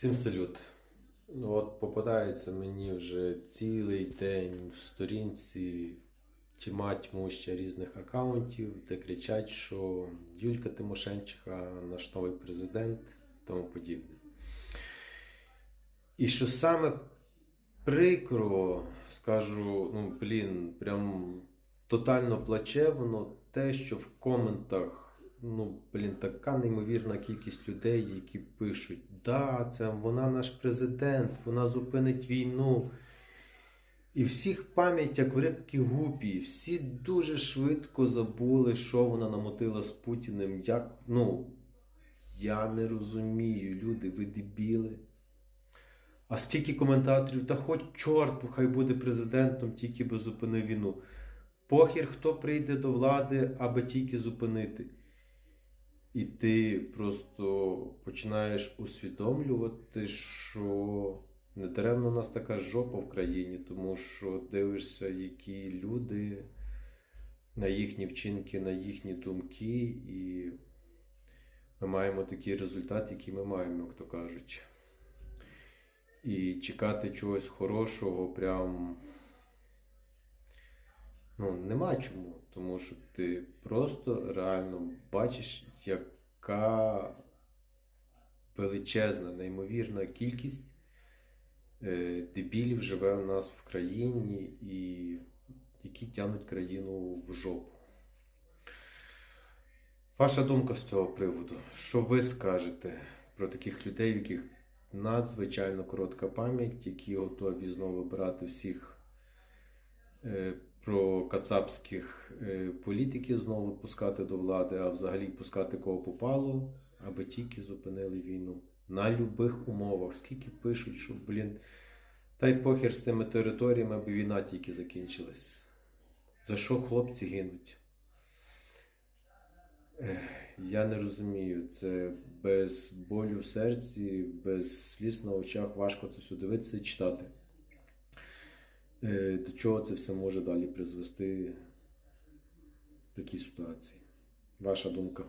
Всім салют. Ну, От попадається мені вже цілий день в сторінці тьма тьмуща різних аккаунтів, де кричать, що Юлька Тимошенчиха наш новий президент і тому подібне. І що саме прикро, скажу, ну блін, прям тотально плачевно те, що в коментах ну, блін, така неймовірна кількість людей, які пишуть: да, це вона наш президент, вона зупинить війну. І всіх пам'ять, як в рибки гупі, всі дуже швидко забули, що вона намотила з Путіним. Як, ну, я не розумію, люди, ви дебіли. А стільки коментаторів, та хоч чорт, хай буде президентом, тільки би зупинив війну. Похір, хто прийде до влади, аби тільки зупинити. І ти просто починаєш усвідомлювати, що не даремно у нас така жопа в країні, тому що дивишся, які люди на їхні вчинки, на їхні думки, і ми маємо такий результат, який ми маємо, як то кажуть. І чекати чогось хорошого прям ну, нема чому. Тому що ти просто реально бачиш, яка величезна, неймовірна кількість е, дебілів живе у нас в країні і які тягнуть країну в жопу. Ваша думка з цього приводу? Що ви скажете про таких людей, в яких надзвичайно коротка пам'ять, які готові знову брати всіх про кацапських е, політиків знову пускати до влади, а взагалі пускати кого попало, аби тільки зупинили війну. На любих умовах. Скільки пишуть, що, блін, та й похер з тими територіями, аби війна тільки закінчилась. За що хлопці гинуть? Я не розумію. Це без болю в серці, без сліз на очах важко це все дивитися і читати. Е, До чого це все може далі призвести в такій ситуації? Ваша думка?